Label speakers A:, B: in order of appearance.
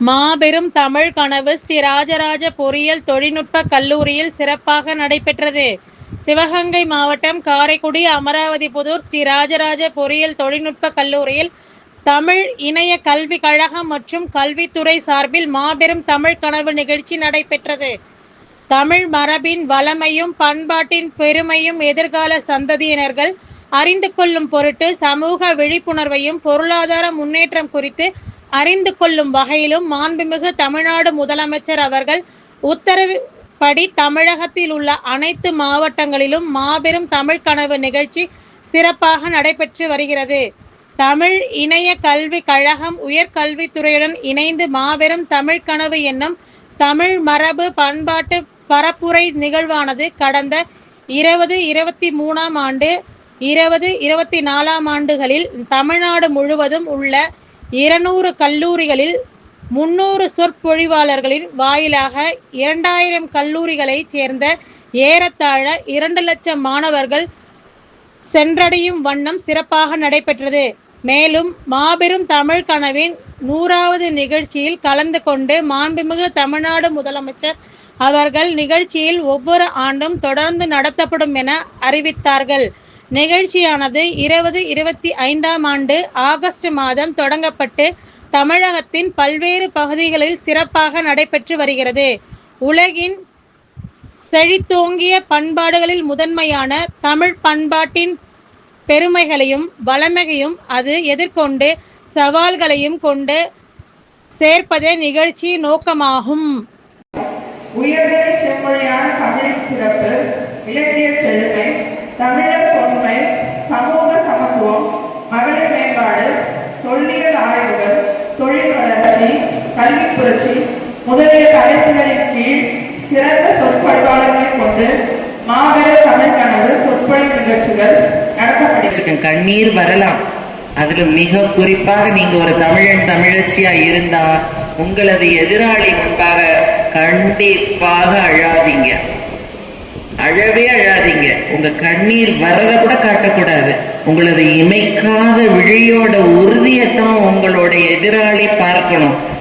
A: மாபெரும் தமிழ் கனவு ஸ்ரீ ராஜராஜ பொறியியல் தொழில்நுட்ப கல்லூரியில் சிறப்பாக நடைபெற்றது. சிவகங்கை மாவட்டம் காரைக்குடி அமராவதிபுதூர் ஸ்ரீ ராஜராஜ பொறியியல் தொழில்நுட்ப கல்லூரியில் தமிழ் இணைய கல்வி கழகம் மற்றும் கல்வித்துறை சார்பில் மாபெரும் தமிழ் கனவு நிகழ்ச்சி நடைபெற்றது. தமிழ் மரபின் வளமையும் பண்பாட்டின் பெருமையும் எதிர்கால சந்ததியினர்கள் அறிந்து கொள்ளும் பொருட்டு சமூக விழிப்புணர்வையும் பொருளாதார முன்னேற்றம் குறித்து அறிந்து கொள்ளும் வகையிலும் மாண்புமிகு தமிழ்நாடு முதலமைச்சர் அவர்கள் உத்தரவுப்படி தமிழகத்தில் உள்ள அனைத்து மாவட்டங்களிலும் மாபெரும் தமிழ் கனவு நிகழ்ச்சி சிறப்பாக நடைபெற்று வருகிறது. தமிழ் இணைய கல்வி கழகம் உயர்கல்வித்துறையுடன் இணைந்து மாபெரும் தமிழ் கனவு என்னும் தமிழ் மரபு பண்பாட்டு பரப்புரை நிகழ்வானது கடந்த இருபது இருபத்தி மூணாம் ஆண்டு இருபது இருபத்தி நாலாம் ஆண்டுகளில் தமிழ்நாடு முழுவதும் உள்ள இருநூறு கல்லூரிகளில் முன்னூறு சொற்பொழிவாளர்களின் வாயிலாக இரண்டாயிரம் கல்லூரிகளைச் சேர்ந்த ஏறத்தாழ இரண்டு லட்சம் மாணவர்கள் சென்றடையும் வண்ணம் சிறப்பாக நடைபெற்றது. மேலும் மாபெரும் தமிழ் கனவின் நூறாவது நிகழ்ச்சியில் கலந்து கொண்டு மாண்புமிகு தமிழ்நாடு முதலமைச்சர் அவர்கள் நிகழ்ச்சியில் ஒவ்வொரு ஆண்டும் தொடர்ந்து நடத்தப்படும் என அறிவித்தார்கள். நிகழ்ச்சியானது இருபது இருபத்தி ஐந்தாம் ஆண்டு ஆகஸ்ட் மாதம் தொடங்கப்பட்டு தமிழகத்தின் பல்வேறு பகுதிகளில் சிறப்பாக நடைபெற்று வருகிறது. உலகின் செழித்தோங்கிய பண்பாடுகளில் முதன்மையான தமிழ் பண்பாட்டின் பெருமைகளையும் வளமையையும் அது எதிர்கொண்டு சவால்களையும் கொண்டு சேர்ப்பதே நிகழ்ச்சி நோக்கமாகும்.
B: உயர்தனி செம்மொழியான தமிழின் சிறப்பு இலக்கிய செழுமை புரட்சி முதலிய தலைப்புகளின் கீழ் சிறந்த சொற்பொழிவாளர்களை கொண்டு மாபெரும் தமிழ் கனவு சொற்பொழிவு நிகழ்ச்சிகள் நடத்தப்படுகிறது.
C: கண்ணீர் வரலாம். அதுல மிக குறிப்பாக நீங்க ஒரு தமிழன் தமிழச்சியா இருந்தா உங்களது எதிராளி முன்பாக கண்டிப்பாக அழாதீங்க. அழவே அழாதீங்க. உங்க கண்ணீர் வரத கூட காட்டக்கூடாது. உங்களது இமைக்காத விழியோட உறுதியைத்தான் உங்களோட எதிராளி பார்க்கணும்.